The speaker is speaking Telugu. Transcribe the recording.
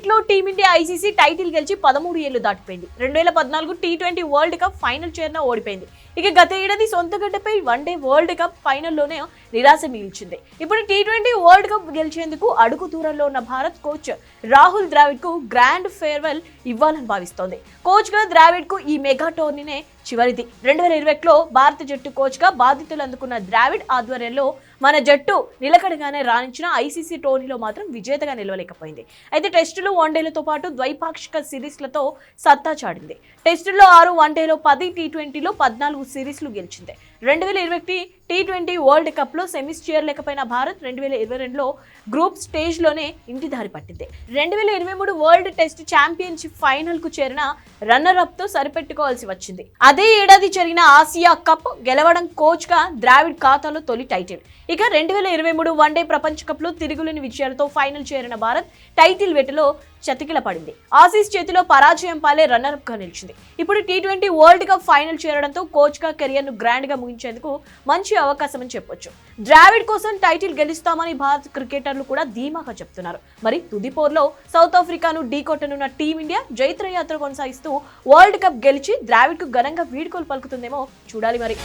క్రికెట్లో టీమిండియా ఐసీసీ టైటిల్ గెలిచి పదమూడు ఏళ్ళు దాటిపోయింది. రెండు వేల పద్నాలుగు T twenty world cup final చేరిన ఓడిపోయింది. ఇక గత ఏడాది సొంత గడ్డపై వన్డే వరల్డ్ కప్ ఫైనల్లోనే నిరాశ మిగిల్చింది. ఇప్పుడు టీ ట్వంటీ వరల్డ్ కప్ గెలిచేందుకు అడుగు దూరంలో ఉన్న భారత్ కోచ్ రాహుల్ ద్రావిడ్కు గ్రాండ్ ఫేర్వెల్ ఇవ్వాలని భావిస్తోంది. కోచ్గా ద్రావిడ్కు ఈ మెగా టోర్నీనే చివరిది. రెండు వేల ఇరవై ఒకటిలో భారత జట్టు కోచ్గా బాధితులు బాధ్యతలు అందుకున్న ద్రావిడ్ ఆధ్వర్యంలో మన జట్టు నిలకడగానే రాణించిన ఐసీసీ టోర్నీలో మాత్రం విజేతగా నిలవలేకపోయింది. అయితే టెస్టులు వన్డేలతో పాటు ద్వైపాక్షిక సిరీస్లతో సత్తా చాడింది టెస్టుల్లో ఆరు వన్డేలో పది టీ ట్వంటీలో పద్నాలుగు సిరీస్లు గెలిచింది. రెండు వేల ఇరవై టీ ట్వంటీ వరల్డ్ కప్లో సెమీస్ చేయలేకపోయిన భారత్ రెండు వేల ఇరవై రెండులో గ్రూప్ స్టేజ్లోనే ఇంటి దారి పట్టింది. రెండు వేల ఇరవై మూడు వరల్డ్ టెస్ట్ ఛాంపియన్షిప్ ఫైనల్కు చేరిన రన్నర్అప్తో సరిపెట్టుకోవాల్సి వచ్చింది. అదే ఏడాది జరిగిన ఆసియా కప్ గెలవడం కోచ్గా ద్రావిడ్ ఖాతాలో తొలి టైటిల్ ఇక రెండు వేల ఇరవై మూడు వన్డే ప్రపంచ కప్లో తిరుగులేని విజయాలతో ఫైనల్ చేరిన భారత్ టైటిల్ వేటలో చతికిల పడింది ఆసీస్ చేతిలో పరాజయం పాలే రన్నర్గా నిలిచింది. ఇప్పుడు T twenty world cup final చేరడంతో కోచ్గా కెరియర్ను గ్రాండ్గా ముగించేందుకు మంచి అవకాశం అని చెప్పొచ్చు. ద్రావిడ్ కోసం టైటిల్ గెలుస్తామని భారత క్రికెటర్లు కూడా ధీమాగా చెప్తున్నారు. మరి తుది పోర్లో సౌత్ ఆఫ్రికాను ఢీకొట్టనున్న టీమిండియా జైత్ర యాత్ర కొనసాగిస్తూ వరల్డ్ కప్ గెలిచి ద్రావిడ్కు ఘనంగా వీడ్కోలు పలుకుతుందేమో చూడాలి మరి.